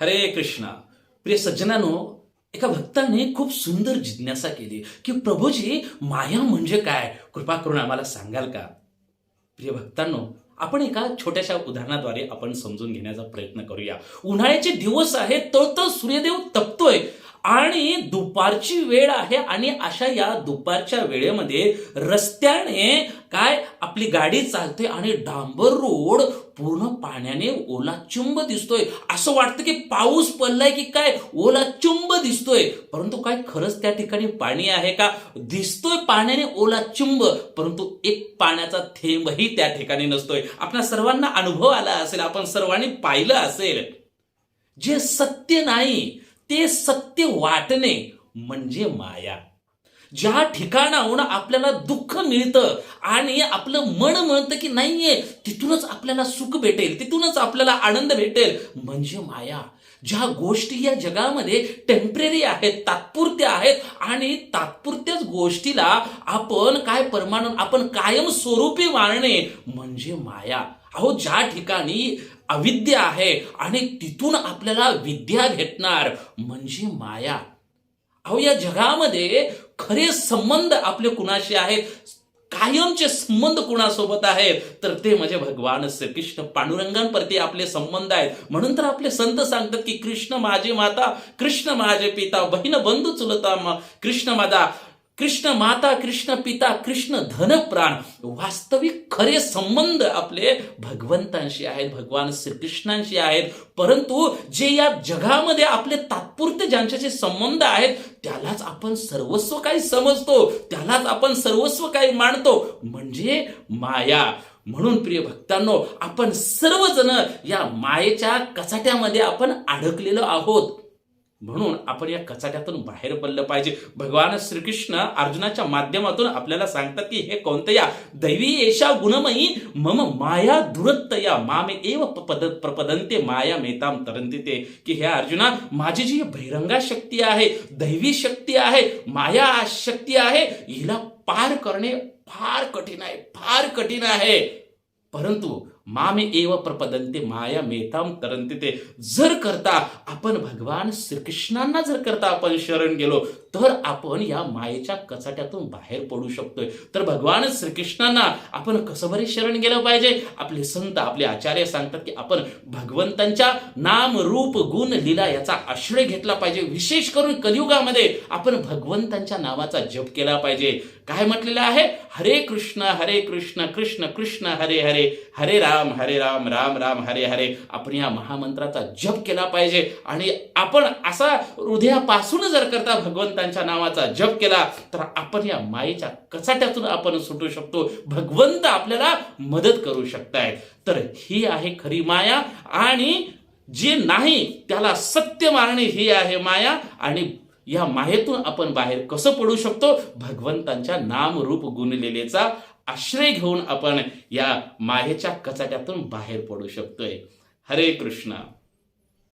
हरे कृष्णा. प्रिय सज्जनानो एका भक्ताने खूप सुंदर जिज्ञासा केली की प्रभूजी माया म्हणजे काय? कृपा करून आम्हाला सांगाल का? प्रिय भक्तांनो आपण एका छोट्याशा उदाहरणाद्वारे आपण समजून घेण्याचा प्रयत्न करूया. उन्हाळ्याचे दिवस आहेत तळतळ सूर्यदेव तपतोय. आणि दुपारची वेळ आहे आणि अशा या दुपारच्या वेळेमध्ये रस्त्याने काय आपली गाडी चालते आणि डांबर रोड पूर्ण पाण्याने ओला चुंब दिसतोय. असं वाटतं की पाऊस पडलाय की काय? ओला चुंब दिसतोय. परंतु काय खरंच त्या ठिकाणी पाणी आहे का? दिसतोय पाण्याने ओला चुंब परंतु एक पाण्याचा थेंबही त्या ठिकाणी नसतोय. आपल्या सर्वांना अनुभव आला असेल आपण सर्वांनी पाहिलं असेल. जे सत्य नाही ते सत्य वाटणे म्हणजे माया. ज्या ठिकाणाहून आपल्याला दुःख मिळतं आणि आपलं मन म्हणतं की नाहीये तिथूनच आपल्याला सुख भेटेल तिथूनच आपल्याला आनंद भेटेल म्हणजे माया. ज्या गोष्टी या जगामध्ये टेंपररी आहेत तात्पुरत्या आहेत आणि तात्पुरत्याच गोष्टीला आपण काय परमानंद आपण कायम स्वरूपी मानणे म्हणजे माया. अहो ज्या ठिकाणी अविद्या आहे आणि तिथून आपल्याला विद्या भेटणार म्हणजे माया. अहो या जगामध्ये खरे संबंध आपले कुणाशी आहेत? कायमचे संबंध कुणासोबत आहेत? तर ते म्हणजे भगवान श्रीकृष्ण. पांडुरंगांप्रती आपले संबंध आहेत. म्हणून तर आपले संत सांगतात की कृष्ण माझे माता कृष्ण माझे पिता बहीण बंधू चुलता कृष्ण माझा कृष्ण माता कृष्ण पिता कृष्ण धन प्राण वास्तविक खरे संबंध आपले भगवंतांशी आहेत भगवान श्रीकृष्णांशी आहेत. परंतु जे या जगामध्ये आपले तात्पुरते ज्यांच्याशी संबंध आहेत त्यालाच आपण सर्वस्व काही समजतो त्यालाच आपण सर्वस्व काही मानतो. म्हणजे माया. म्हणून प्रिय भक्तांनो आपण सर्वजण या मायेच्या कचाट्यामध्ये आपण अडकलेलो आहोत. म्हणून आपण या कचाट्यातून बाहेर पडलं पाहिजे. भगवान श्रीकृष्ण अर्जुनाच्या माध्यमातून आपल्याला सांगतात की हे कोणत्या? दैवी येशा गुणमयी मम माया दुरत्तया. मामे एव पद प्रपदंते माया मेताम तरंती ते. की हे अर्जुना माझी जी बहिरंगा शक्ती आहे दैवी शक्ती आहे माया शक्ती आहे हिला पार करणे फार कठीण आहे फार कठीण आहे. परंतु मामे एव प्रपदंते माया मेताम तरंते ते. जर करता आपण भगवान श्रीकृष्णांना जर करता आपण शरण गेलो तर आपण या मायेच्या कचाट्यातून बाहेर पडू शकतोय. तर भगवान श्रीकृष्णांना आपण कसं बरे शरण गेलं पाहिजे? आपले संत आपले आचार्य सांगतात की आपण भगवंतांच्या नाम रूप गुण लीला याचा आश्रय घेतला पाहिजे. विशेष करून कलियुगामध्ये आपण भगवंतांच्या नावाचा जप केला पाहिजे. काय म्हटलेलं आहे? हरे कृष्ण हरे कृष्ण कृष्ण कृष्ण हरे हरे. हरे राम. राम हरे राम राम राम हरे हरे. आपण या महामंत्राचा जप केला पाहिजे. आणि आपण असा हृदयापासून जर करता भगवंतांच्या नावाचा जप केला तर आपण या मायेच्या कचाट्यातून आपण सुटू शकतो. भगवंत आपल्याला मदत करू शकतायत. तर ही आहे खरी माया आणि जे नाही त्याला सत्य मारणे ही आहे माया. आणि या मायेतून आपण बाहेर कसं पडू शकतो? भगवंतांच्या नाम रूप गुणलेलेचा आश्रय घेऊन आपण या मायेच्या कचाट्यातून बाहेर पडू शकतोय. हरे कृष्णा.